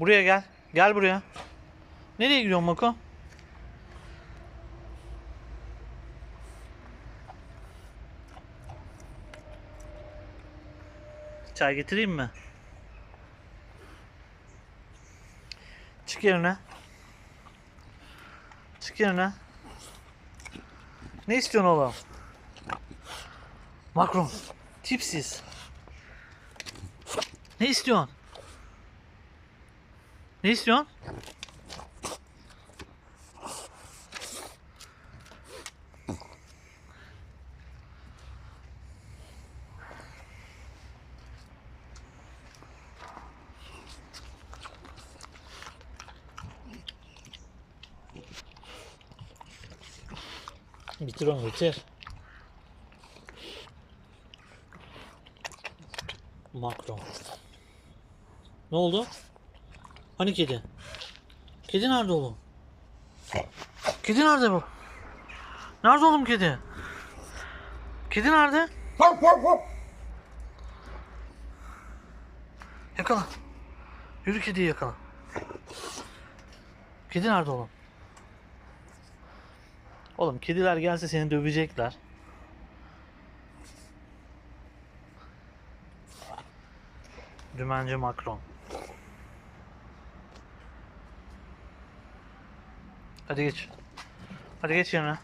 Buraya gel. Gel buraya. Nereye gidiyorsun Mako? Çay getireyim mi? Çık yerine. Çık yerine. Ne istiyorsun oğlum? Macron. Tipsiz. Ne istiyorsun? Ne istiyorsun? Bitir onu bitir. Macron. Ne oldu? Hani kedi? Kedi nerede oğlum? Kedi nerede bu? Nerede oğlum kedi? Kedi nerede? Yakala. Yürü kediyi yakala. Kedi nerede oğlum? Oğlum kediler gelse seni dövecekler. Dümenci Macron. Hadi geç. Hadi geç yerine.